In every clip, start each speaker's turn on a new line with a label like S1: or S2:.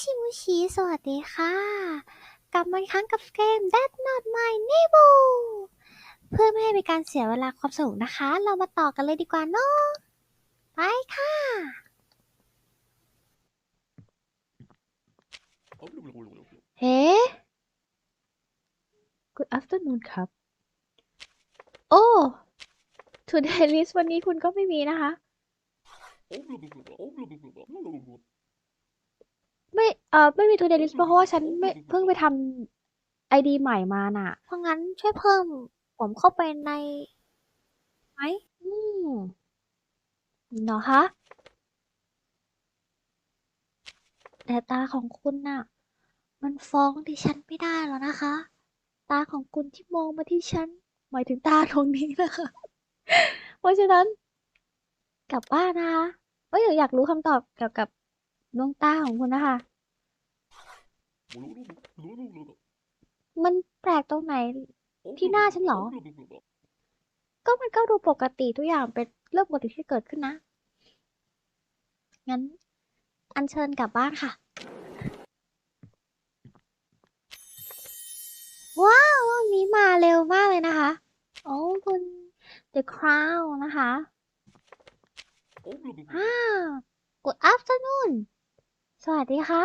S1: ชิมุชิสวัสดีค่ะ กลับมาอีกครั้งกับเกม That Not My Neighbor เพื่อไม่ให้เป็นการเสียเวลาความสนุกนะคะ เรามาต่อกันเลยดีกว่าเนาะไปค่ะ เฮ้
S2: Good afternoon ครับ โอ้ Today list วันนี้คุณก็ไม่มีนะคะ ไม่ เอ่อ ไม่มี Today list เพราะว่าฉันไม่เพิ่งไปทำ ID ใหม่มาน่ะ
S1: เพราะงั้นช่วยเพิ่มผมเข้าไปในไหม
S2: อืมเนาะคะ
S1: แต่ตาของคุณน่ะ มันฟ้องดิฉันไม่ได้แล้วนะคะ ตาของคุณที่มองมาที่ฉัน
S2: หมายถึงตาตรงนี้นะคะ เพราะฉะนั้น กลับบ้านนะคะเอ้ยอยากรู้คำตอบเกี่ยวกับ ดวงตาของคุณนะคะ
S1: มันแปลกตรงไหนที่หน้าฉันเหรอ
S2: ก็มันก็ดูปกติทุกอย่างเป็นเรื่องปกติที่เกิดขึ้นนะ
S1: งั้น อัญเชิญกลับบ้านค่ะ ว้าวรอบนี้มาเร็วมากเลยนะคะ โอ้คุณ The Crown นะคะฮ่า Good afternoon สวัสดีค่ะ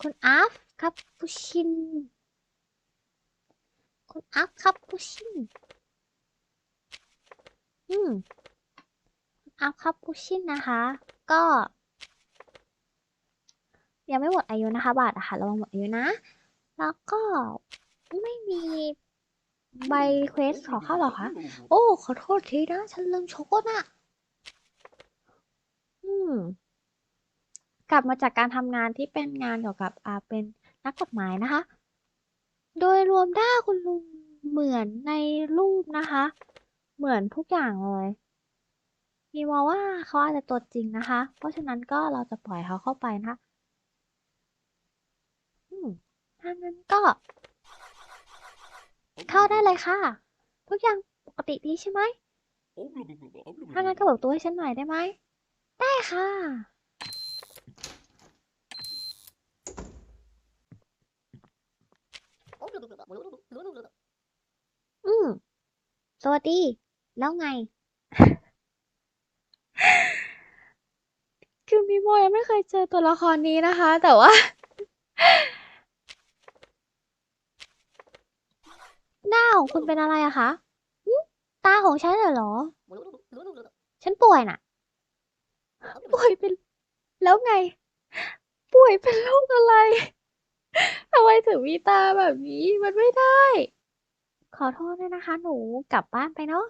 S1: คุณอัฟครับปุชิน คุณอัฟครับปุชิน อืมคุณอัฟครับปุชินนะคะ ก็ ยังไม่หมดอายุนะคะบาทอะค่ะระวังหมดอายุนะ แล้วก็ไม่มีใบเควสขอเข้าหรอคะ โอ้ ขอโทษทีนะ ฉันลืมโชกนะ
S2: อืม กลับมาจากการทำงานที่เป็นงานเกี่ยวกับอ่าเป็นนักกฎหมายนะคะ โดยรวมด้าคุณลุงเหมือนในรูปนะคะ เหมือนทุกอย่างเลยมีมาว่าเขาอาจจะตัวจริงนะคะ เพราะฉะนั้นก็เราจะปล่อยเขาเข้าไปนะคะถ้างั้นก็เข้าได้เลยค่ะ ทุกอย่างปกติดีใช่ไหมถ้างั้นก็เปิดตัวให้ฉันหน่อยได้ไหม
S1: ได้ค่ะ อืมสวัสดี แล้วไง
S2: คือมิโมยังไม่เคยเจอตัวละครนี้นะคะ แต่ว่า
S1: หน้าของคุณเป็นอะไรอะคะหึตาของฉันเหรอ ฉันป่วยน่ะ
S2: ป่วยเป็น แล้วไง ป่วยเป็นโรคอะไรทำไมถึ งมีตาแบบนี้มันไม่ได้
S1: ขอโทษด้วยนะคะ หนูกลับบ้านไปเนาะ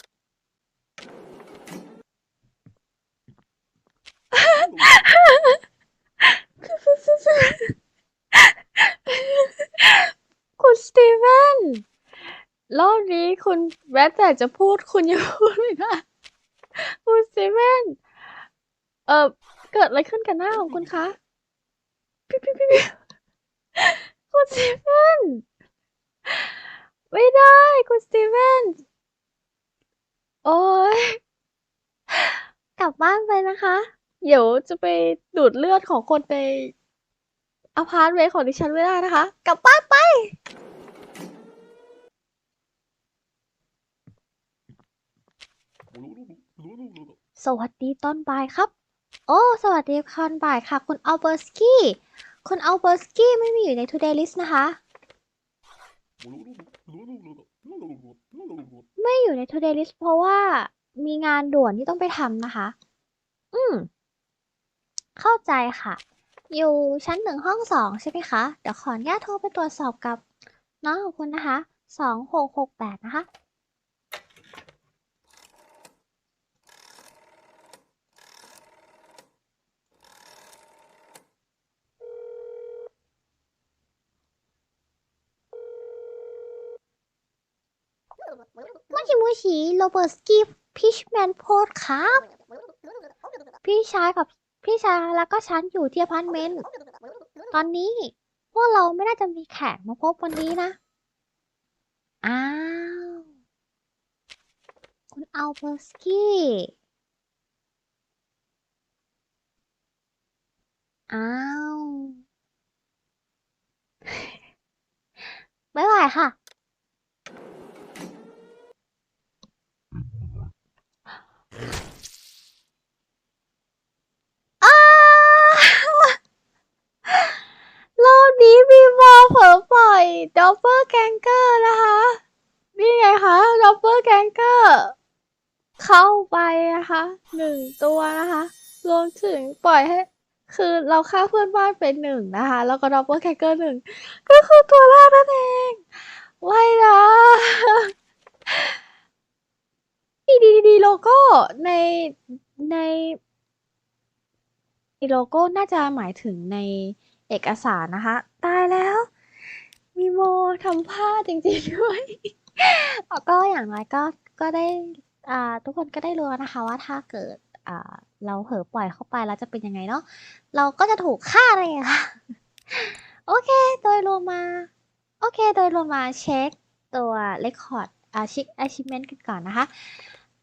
S2: คุณสตีเวนรอบนี้คุณแม้แต่จะพูดคุณยังพูดไม่ได้คุณสตีเวนเออเกิดอะไรขึ้นกับหน้าของคุณคะปิ๊บปิ๊บปิ๊บปิ๊บ คุณสตีเวนไม่ได้คุณสตีเวนโอ้ย
S1: กลับบ้านไปนะคะ
S2: เดี๋ยวจะไปดูดเลือดของคนในอพาร์ตเมนต์ของดิฉันไม่ได้นะคะ กลับบ้านไป
S1: สวัสดีตอนบ่ายครับ โอ้ สวัสดีตอนบ่ายค่ะ คุณอัลเบอร์สกี้ คุณอัลเบอร์สกี้ไม่มีอยู่ใน Today List นะคะ ไม่อยู่ใน Today List เพราะว่ามีงานด่วนที่ต้องไปทำนะคะ อืม เข้าใจค่ะ อยู่ชั้นหนึ่งห้องสองใช่ไหมคะ เดี๋ยวขออนุญาตโทรไปตรวจสอบกับน้องของคุณนะคะ สองหกหกแปดนะคะ ชิมูชิโรเบิร์ตสกีพิชแมนโพสครับ พี่ชายกับพี่ชายแล้วก็ฉันอยู่ที่อพาร์ตเมนต์ตอนนี้พวกเราไม่น่าจะมีแขกมาพบวันนี้นะ อ้าว คุณอัลเบอร์สกี้อ้าว บ๊ายบายค่ะ
S2: วมถึงปล่อยให้ คือเราฆ่าเพื่อนบ้านไปหนึ่งนะคะ แล้วก็ดอปเปอร์แกเกอร์หนึ่งก็คือตัวแรกนั่นเองไว้นะดีดีดีโลโก้ในในโลโก้น่าจะหมายถึงในเอกสารนะคะ ตายแล้ว มีโมทำผ้าจริงๆด้วย
S1: แล้วก็อย่างน้อยก็ก็ได้ทุกคนก็ได้รู้นะคะว่าถ้าเกิดอ เราเผลอปล่อยเข้าไปแล้วจะเป็นยังไงเนาะเราก็จะถูกฆ่าอะไรอย่างเงี้ยค่ะโอเค โดยรวมมา โอเค โดยรวมมาเช็คตัวเรคคอร์ดอาชิค achievement กันก่อนนะคะ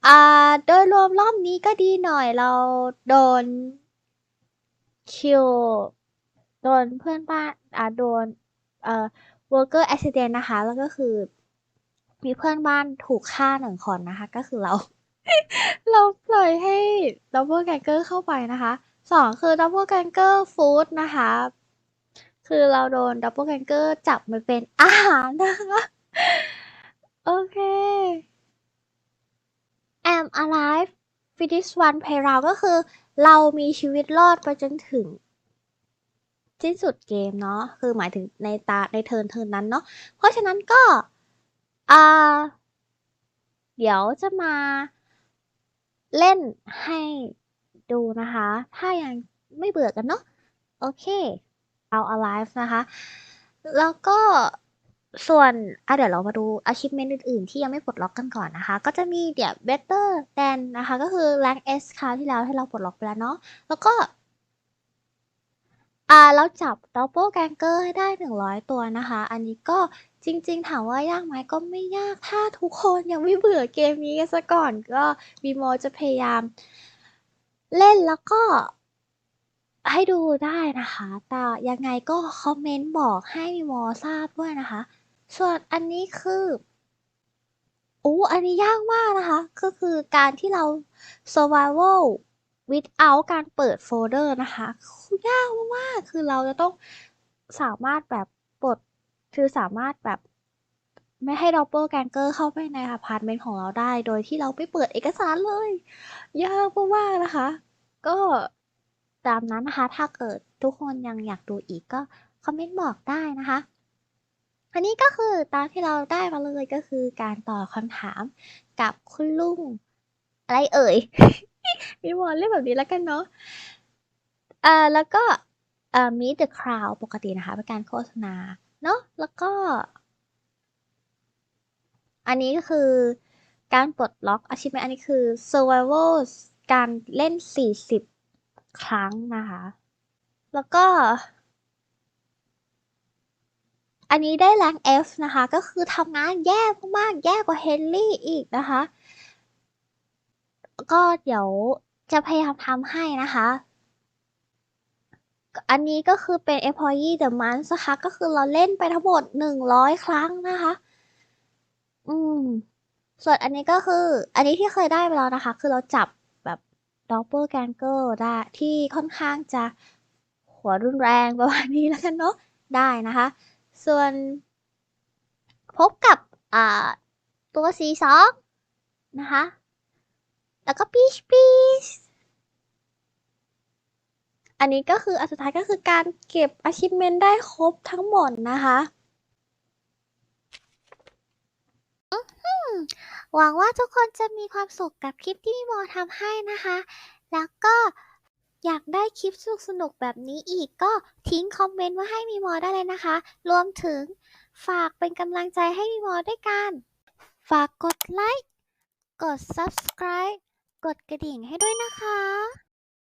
S1: อ่าโดยรวมรอบนี้ก็ดีหน่อยเราโดนคิวโดนเพื่อนบ้านอ่าโดนเอ่อ worker accident นะคะ แล้วก็คือ มีเพื่อนบ้านถูกฆ่าหนึ่งคนนะคะ ก็คือเรา
S2: เราปล่อยให้ดับเบิลแกงเกอร์เข้าไปนะคะสองคือดับเบิลแกงเกอร์ฟู้ดนะคะ คือเราโดนดับเบิลแกงเกอร์จับมาเป็นอาหารนะคะ โอเค
S1: am alive finish one playround ก็คือเรามีชีวิตรอดไปจนถึงสิ้นสุดเกมเนาะคือหมายถึงในตาในเทิร์นเทิร์นนั้นเนาะเพราะฉะนั้นก็อ่าเดี๋ยวจะมา เล่นให้ดูนะคะ ถ้ายังไม่เบื่อกันเนาะโอเคเอา alive นะคะ แล้วก็ส่วนอะเดี๋ยวเรามาดู achievement อื่นๆ ที่ยังไม่ปลดล็อกกันก่อนนะคะ ก็จะมีเดี๋ยว better than นะคะ ก็คือ rank S คราวที่แล้วให้เราปลดล็อกไปแล้วเนาะแล้วก็ อ่าเราจับ double ganger ให้ได้ 100 ตัวนะคะ อันนี้ก็จริง ๆ ถามว่ายากไหมก็ไม่ยาก ถ้าทุกคนยังไม่เบื่อเกมนี้กันซะก่อน ก็วีโมจะพยายาม เล่นแล้วก็ให้ดูได้นะคะ แต่ยังไงก็คอมเมนต์บอกให้วีโมทราบด้วยนะคะ ส่วนอันนี้คืออู้อันนี้ยากมากนะคะ ก็คือการที่เรา survival without การเปิดโฟลเดอร์นะคะยากมากๆคือเราจะต้องสามารถแบบปลดคือสามารถแบบไม่ให้ดับเบิลแกงเกอร์เข้าไปในอพาร์ตเมนต์ของเราได้ โดยที่เราไม่เปิดเอกสารเลย ยากมากๆนะคะ ก็ตามนั้นนะคะ ถ้าเกิดทุกคนยังอยากดูอีกก็คอมเมนต์บอกได้นะคะ อันนี้ก็คือตามที่เราได้มาเลยก็คือการตอบคำถามกับคุณลุงอะไรเอ่ย
S2: มีวอลเล่นแบบนี้แล้วกันเนาะ
S1: เอ่อแล้วก็เอ่อ meet the crowd ปกตินะคะเป็นการโฆษณาเนาะแล้วก็ อันนี้ก็คือการปลดล็อก achievement อันนี้คือ survival การเล่น 40 ครั้งนะคะ แล้วก็ อันนี้ได้ rank F นะคะ ก็คือทำงานแย่มากๆ แย่กว่าเฮนรี่อีกนะคะ ก็เดี๋ยวจะพยายามทำให้นะคะ อันนี้ก็คือเป็น employee the month นะคะ ก็คือเราเล่นไปทั้งหมด 100 ครั้งนะคะ อืม ส่วนอันนี้ก็คือ อันนี้ที่เคยได้ไปแล้วนะคะ คือเราจับแบบ double ganger ได้ที่ค่อนข้างจะหัวรุนแรงประมาณนี้แล้วกันเนาะ ได้นะคะ ส่วนพบกับ อ่า ตัว C2 นะคะ แล้วก็ Peach Peach อันนี้ก็คืออันสุดท้ายก็คือการเก็บ achievement ได้ครบทั้งหมดนะคะหวังว่าทุกคนจะมีความสุขกับคลิปที่พี่โมทำให้นะคะ แล้วก็อยากได้คลิปสนุกๆแบบนี้อีกก็ทิ้งคอมเมนต์มาให้มีโมได้เลยนะคะ รวมถึงฝากเป็นกำลังใจให้มีโมด้วยกัน ฝากกดไลค์ กด subscribe กดกระดิ่งให้ด้วยนะคะ